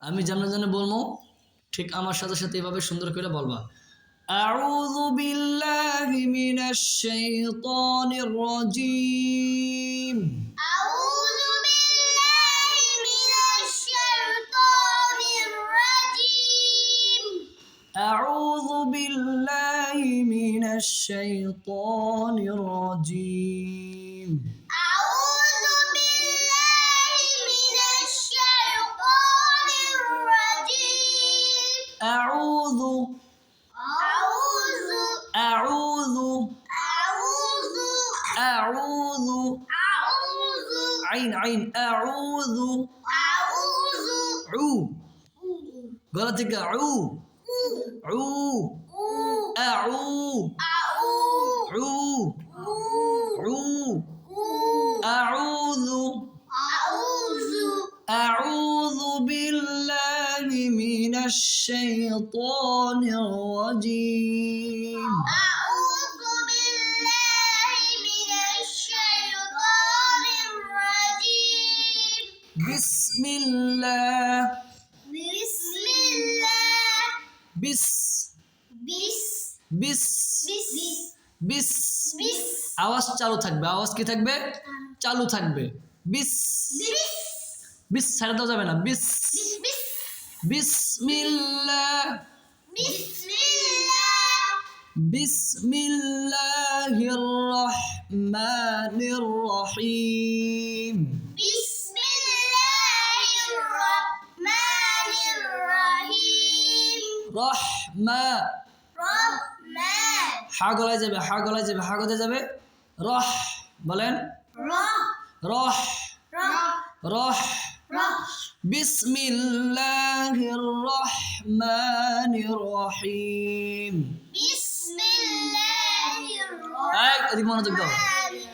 আমি যেমন যেন বলবো ঠিক আমার সাথে সাথে এভাবে সুন্দর করে বলবা أعوذ بالله من الشيطان الرجيم أعوذ بالله من الشيطان الرجيم أعوذ بالله من الشيطان الرجيم عين عين. أعوذ. أعوذ. عو غلطك عو عو أعو عو عو أعوذ. أعوذ. أعوذ بالله من الشيطان الرجيم. بسم الله بسم الله بس بس بس بس বিস بس আওয়াজ চালু থাকবে আওয়াজ কি থাকবে চালু থাকবে বিস بس বিস ছেড়ে দেওয়া যাবে না বিস بس বিসমিল্লাহ بسم الله বিসমিল্লাহির রহমানির রহিম رحمة. رحمة. حاجة لازم يبقى حاجة لازم يبقى حاجة لازم رح بلين. رح. رح. رح. بسم الله الرحمن الرحيم. بسم الله الرحمن الرحيم.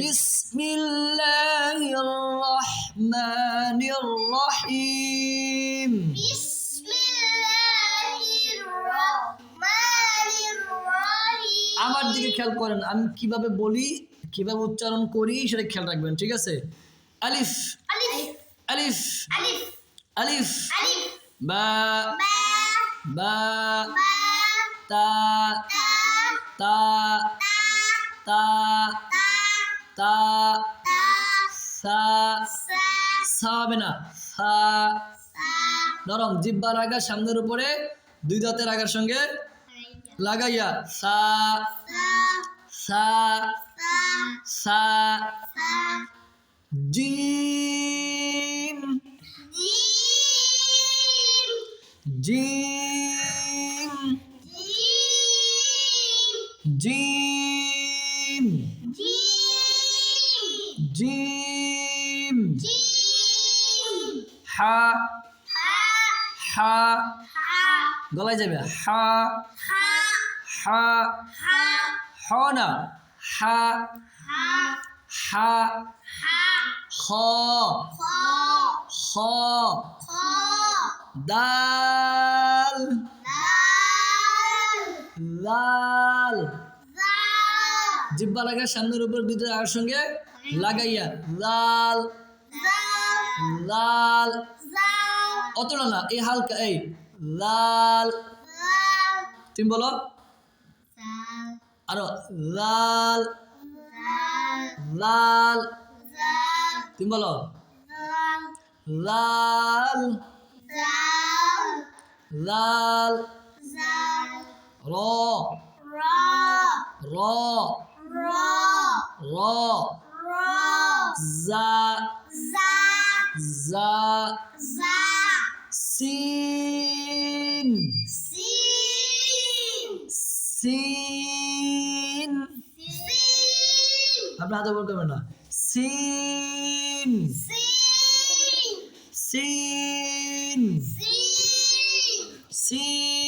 بسم الله الرحمن الرحيم. খেয়াল করেন আমি কীভাবে বলি কীভাবে উচ্চারণ করি সেটা খেয়াল রাখবেন ঠিক আছে? আলিফ। আলিফ। আলিফ। বা। বা। তা। তা। সা। সা। হবে না সা। নরম জিব্বার আগার সামনের উপরে দুই দাঁতের আগার সঙ্গে লাগাইয়া। সা। সা সা জিম জিম জিম জিম হা। হা। গলায় যাবে হা। হা। হা। হ না হা হা খ খ দাল লাল। জিব্বা লাগা সামনের উপর দুটো আর সঙ্গে লাগাইয়া লাল লাল। অতটা না এই হালকা এই লাল। তুমি বলো? আরো লাল লাল তুমি বলো লাল লাল র র র জা জা জা সি আপনি হাতে বল করবেন না? সিন। সিন। সিন।